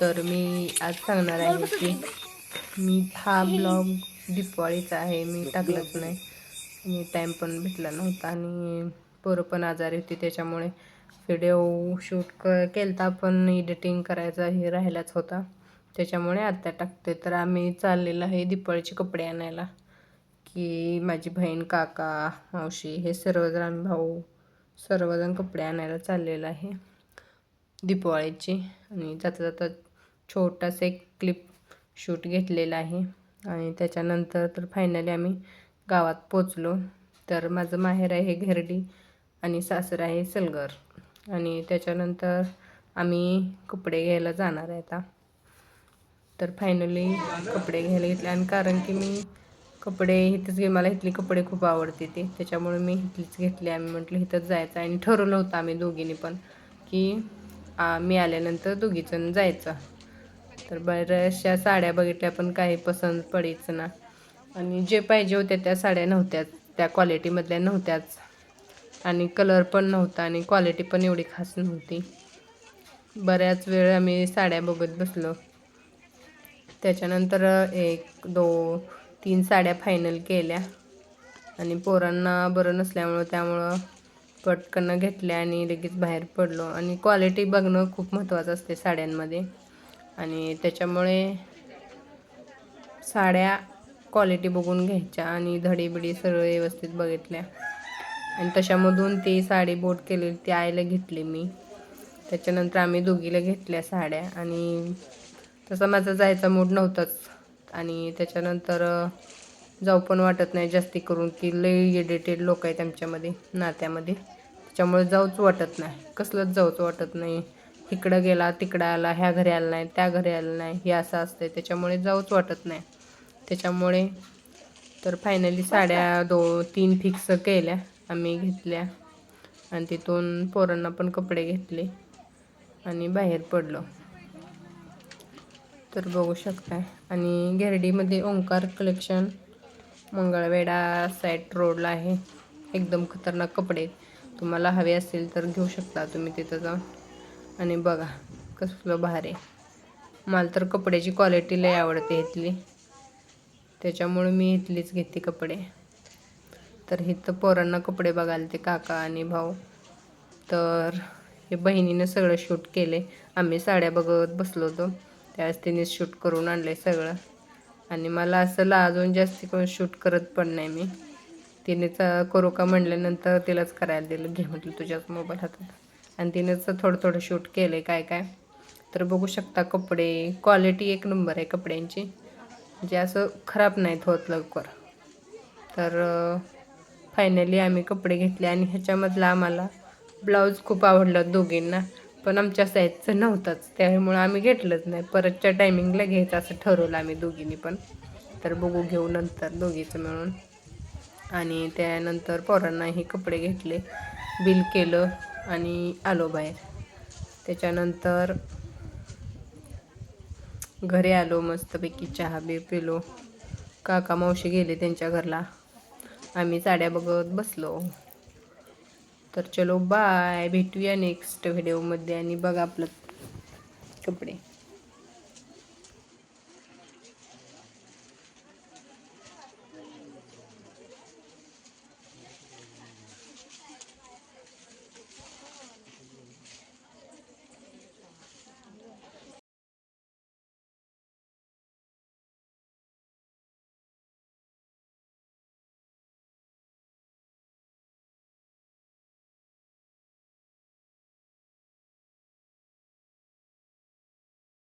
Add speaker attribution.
Speaker 1: तर मी आज सांगणार आहे की मी हा ब्लॉग दिपावळीचा आहे मी टाकलंच नाही. आणि टाईम पण भेटला नव्हता आणि पोरं पण आजारी होती त्याच्यामुळे व्हिडिओ शूट क केलता पण एडिटिंग करायचा हे राहिलाच होता. त्याच्यामुळे आत्ता टाकते. तर आम्ही चाललेलं आहे दिपाळीचे कपडे आणायला. की माझी बहीण काका मावशी हे सर्वजण भाऊ सर्वजण कपडे आणायला चाललेलं आहे दिपावळीची आणि जाता जाता छोटासा एक क्लिप शूट घेतलेला आहे. आणि त्याच्यानंतर तर फायनली आम्ही गावात पोचलो तर माझं माहेर आहे घेरडी आणि सासर आहे सलगर. आणि त्याच्यानंतर आम्ही कपडे घ्यायला जाणार आहे आता. तर फायनली कपडे घ्यायला घेतले आणि कारण की मी कपडे इथंच घे मला इथले कपडे खूप आवडते ते. त्याच्यामुळे मी इथलीच घेतली. आम्ही म्हटलं इथंच जायचं आणि ठरवलं होतं आम्ही दोघींनी पण की मी आल्यानंतर दोघीजण जायचं. तर बऱ्याचशा साड्या बघितल्या पण काही पसंत पडायचं ना. आणि जे पाहिजे होत्या त्या साड्या नव्हत्याच त्या क्वालिटीमधल्या नव्हत्याच. आणि कलर पण नव्हता आणि क्वालिटी पण एवढी खास नव्हती. बऱ्याच वेळ आम्ही साड्या बघत बसलो. त्याच्यानंतर एक दो तीन साड्या फायनल केल्या. आणि पोरांना बरं नसल्यामुळं त्यामुळं पटकन घेतल्या आणि लगेच बाहेर पडलो. आणि क्वालिटी बघणं खूप महत्त्वाचं असते साड्यांमध्ये. आणि त्याच्यामुळे साड्या क्वालिटी बघून घ्यायच्या आणि धडीबिडी सर्व व्यवस्थित बघितल्या. आणि तशामधून ती साडी बोट केलेली ती आईला घेतली मी. त्याच्यानंतर आम्ही दोघीला घेतल्या साड्या आणि तसा माझा जायचा मूड नव्हताच. आणि त्याच्यानंतर जाऊ पण वाटत नाही जास्ती करून की लई एडिटेड लोक आहेत आमच्यामध्ये नात्यामध्ये. त्याच्यामुळे जाऊच वाटत नाही. कसलंच जाऊच वाटत नाही. इकडं गेला तिकडं आला ह्या घरी आला नाही त्या घरी आलं नाही हे असं असतंय. त्याच्यामुळे जाऊच वाटत नाही. त्याच्यामुळे तर फायनली साड्या दो तीन फिक्स केल्या आम्ही घेतल्या. आणि तिथून पोरांना पण कपडे घेतले आणि बाहेर पडलो. तर बघू शकताय. आणि घेरडीमध्ये ओंकार कलेक्शन मंगळवेढा साईट रोडला आहे. एकदम खतरनाक कपडे तुम्हाला हवे असतील तर घेऊ शकता तुम्ही तिथं जाऊन. आणि बघा कसलं भारी मला तर कपड्याची क्वालिटी लय आवडते इथली. त्याच्यामुळे मी इथलीच घेते कपडे. तर इथं पोरांना कपडे बघायला ते काका आणि भाऊ. तर हे बहिणीनं सगळं शूट केले आम्ही साड्या बघत बसलो होतो. त्यावेळेस तिने शूट करून आणलं आहे सगळं. आणि मला असं लाजून जास्ती करून शूट करत पण नाही मी. तिने करू का म्हणल्यानंतर तिलाच करायला दिलं. घे म्हटलं तुझ्याच मोबाईल हातात. आणि तिनेच थोडं थोडं शूट केलं आहे काय काय. तर बघू शकता कपडे क्वालिटी एक नंबर आहे कपड्यांची. म्हणजे असं खराब नाहीत होत लवकर. तर फायनली आम्ही कपडे घेतले आणि ह्याच्यामधला आम्हाला ब्लाऊज खूप आवडला दोघींना. पण आमच्या साईजचं नव्हतंच. त्यामुळं आम्ही घेतलंच नाही. परतच्या टायमिंगला घ्यायचं असं ठरवलं आम्ही दोघींनी पण. तर बघू घेऊ नंतर दोघीचं मिळून. आणि त्यानंतर पोरांनाही कपडे घेतले. बिल केलं. आणि आलो बाहेर. त्याच्यानंतर घरी आलो मस्तपैकी चहा बी पिलो. काका मावशी गेले त्यांच्या घरला. आम्ही साड्या बघत बसलो. तर चलो बाय भेटूया नेक्स्ट व्हिडिओमध्ये आणि बघा आपलं कपडे.